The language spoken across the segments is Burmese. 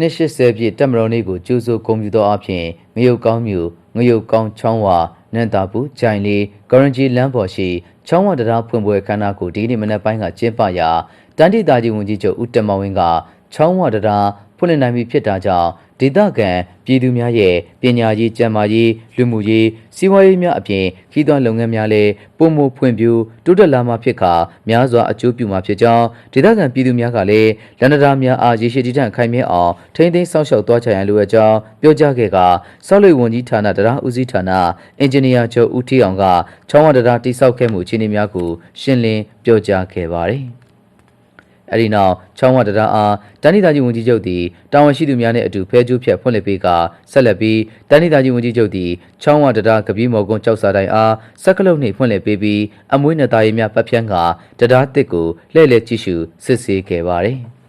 နှစ်80ပြည့်တက်မတော်နေ့ကိုကျိုးစိုးဂုဏ်ပြုသောအဖြစ်ငရုတ်ကောင်းမြို့ငရုတ်ကောင်းချောင်းဝနန္တာပူဂျိုင်လေးဂရန်ဂျီလမ်းပေါ်ရှိချောင်းဝတရားဖွင့်ပွဲခမ်းနားကိုဒီနေ့မနက်ပိုင်းကကျင်းပရာတန်တိတာကြီးဝန်ကြီးချုပ်ဦးတက်မောင်ဝင်းကချောင်းဝတရားဖွင့်လှစ်နိုင်ပြီဖြစ်တာကြောင့် ဒေသခံပြည်သူများရဲ့ပညာရေးကျန်းမာရေးလူမှုရေးစီးပွားရေးများအပြင်ခီးသွွားလုပ်ငန်းများလည်းပုံမဖွံ့ဖြိုးတိုးတက်လာမှာဖြစ်ခါများစွာအကျိုးပြုမှာဖြစ်ကြောင်းဒေသခံပြည်သူများကလည်းလန္ဒရာများအားရေရှည်တည်တံ့ခိုင်မြဲအောင်ထိန်းသိမ်းစောင့်ရှောက်သွားကြရန်လိုအပ်ကြောင်းပြောကြားခဲ့ကစောက်လိပ်ဝန်ကြီးဌာနတရားဦးစီးဌာနအင်ဂျင်နီယာချုပ်ဦးထီအောင်ကချောင်းဝတရားတိစောက်ခဲ့မှုအခြေအနေများကိုရှင်းလင်းပြောကြားခဲ့ပါတယ်။ အဲဒီနောက်ချောင်းဝတရအားတန်နိသားကြီးဝန်ကြီးချုပ်သည်တာဝန်ရှိသူများနှင့်အတူဖဲကျိုးဖြတ်ဖွင့်လှစ်ပေးကဆက်လက်ပြီးတန်နိသားကြီးဝန်ကြီးချုပ်သည်ချောင်းဝတရကပီးမော်ကွန်းကြောက်စာတိုင်အားစက်ကလုံးနှင့်ဖွင့်လှစ်ပေးပြီးအမွေးနှစ်သားရည်များပတ်ဖြန်းကတရားတစ်ကိုလှည့်လည်ကြည့်ရှုစစ်ဆေးခဲ့ပါသည်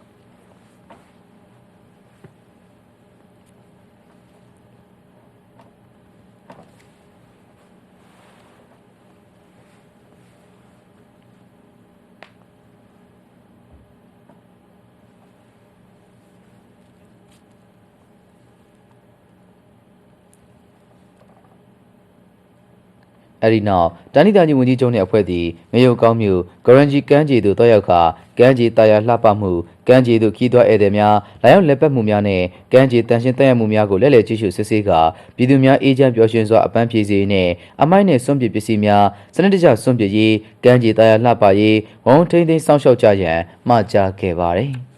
အဲဒီနောက်တန်နိသားကြီးဝန်ကြီးချုပ်နှင့်အဖွဲ့သည်မေယုတ်ကောင်းမြို့ဂရန်ဂျီကမ်းခြေသို့တွားရောက်ခါကမ်းခြေတာယာလှပမှုကမ်းခြေသို့ခီးသွွားဧည့်သည်များလာရောက်လက်ပတ်မှုများနှင့်ကမ်းခြေတန်ရှင်းတက်ရမှုများကိုလက်လည်ကြည့်ရှုစစ်ဆေးကာပြည်သူများအေးချမ်းပျော်ရွှင်စွာအပန်းဖြေစေနှင့်အမိုက်နှင့်စွန့်ပစ်ပစ္စည်းများစနစ်တကျစွန့်ပစ်ရေးကမ်းခြေတာယာလှပရေးဝန်ထိန်သိမ်းစောင့်ရှောက်ကြရန်မှာကြားခဲ့ပါသည်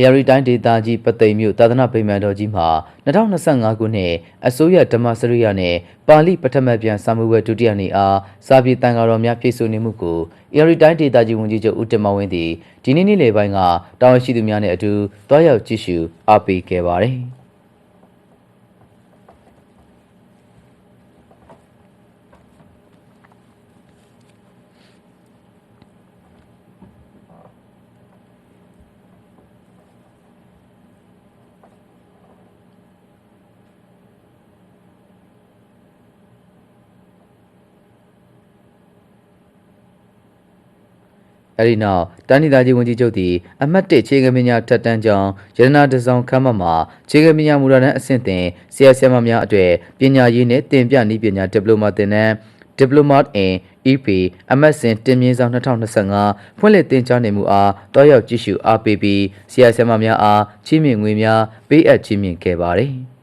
အေရီတိုင်းဒေသကြီးပသိမ်မြို့သာသနာ့ဗိမာန်တော်ကြီးမှာ2025ခုနှစ်အစိုးရဓမ္မစရိယနဲ့ပါဠိပထမပြန်စာမှုဝဲဒုတိယနေ့အားစာပြေတန်ဃာတော်များပြည့်စုံနေမှုကိုအေရီတိုင်းဒေသကြီးဝန်ကြီးချုပ်ဦးတင်မောင်ဝင်းသည်ဒီနေ့နေ့လယ်ပိုင်းကတာဝန်ရှိသူများနဲ့အတူတွားရောက်ကြည့်ရှုအားပေးခဲ့ပါတယ်။ အဲဒီနောက်တန်နီသားကြီးဝန်ကြီးချုပ်သည်အမှတ်၁ခြေကမညာထက်တန်းကြောင်းရတနာတစောင်းခမ်းမမှာခြေကမညာမူရဒန်းအဆင့်တင်ဆရာဆရာမများအတွေ့ပညာရေးနှင့်တင်ပြနည်းပညာဒီပလိုမာသင်တန်း Diplomat in EP အမတ်စဉ်တင်မြင့်ဆောင်2025ဖွင့်လှစ်တင်ကြားနေမှုအားတွားရောက်ကြည့်ရှုအားပေးပြီးဆရာဆရာမများအားချီးမြှင့်ငွေများပေးအပ်ချီးမြှင့်ခဲ့ပါတယ်။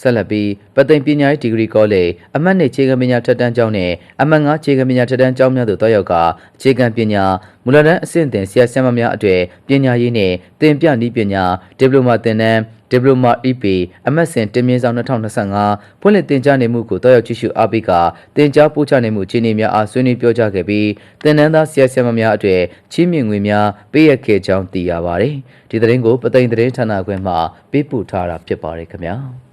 ဆက်လက်ပြီးပသိမ်ပညာရေးဒီဂရီကောလိပ်အမှတ်နှစ်ခြေကပညာထက်တန်းကျောင်းနဲ့အမှတ်၅ခြေကပညာထက်တန်းကျောင်းများသို့တွားရောက်ကခြေကပညာမူလတန်းအဆင့်တင်ဆရာဆရာမများအတွေ့ပညာရေးနှင့်တင်ပြနည်းပညာဒီပလိုမာသင်တန်းဒီပလိုမာ EP အမတ်စဉ်တင်မြင့်ဆောင်2025ဖွင့်လှစ်တင်ကြားနေမှုကိုတွားရောက်ကြည့်ရှုအားပေးကတင်ကြားပို့ချနေမှုအခြေအနေများအားဆွေးနွေးပြောကြားခဲ့ပြီးတင်နန်းသားဆရာဆရာမများအတွေ့ချီးမြှင့်ငွေများပေးရခဲ့ကြောင်းသိရပါတယ်ဒီသတင်းကိုပသိမ်သတင်းဌာနခွဲမှပေးပို့ထားတာဖြစ်ပါတယ်ခင်ဗျာ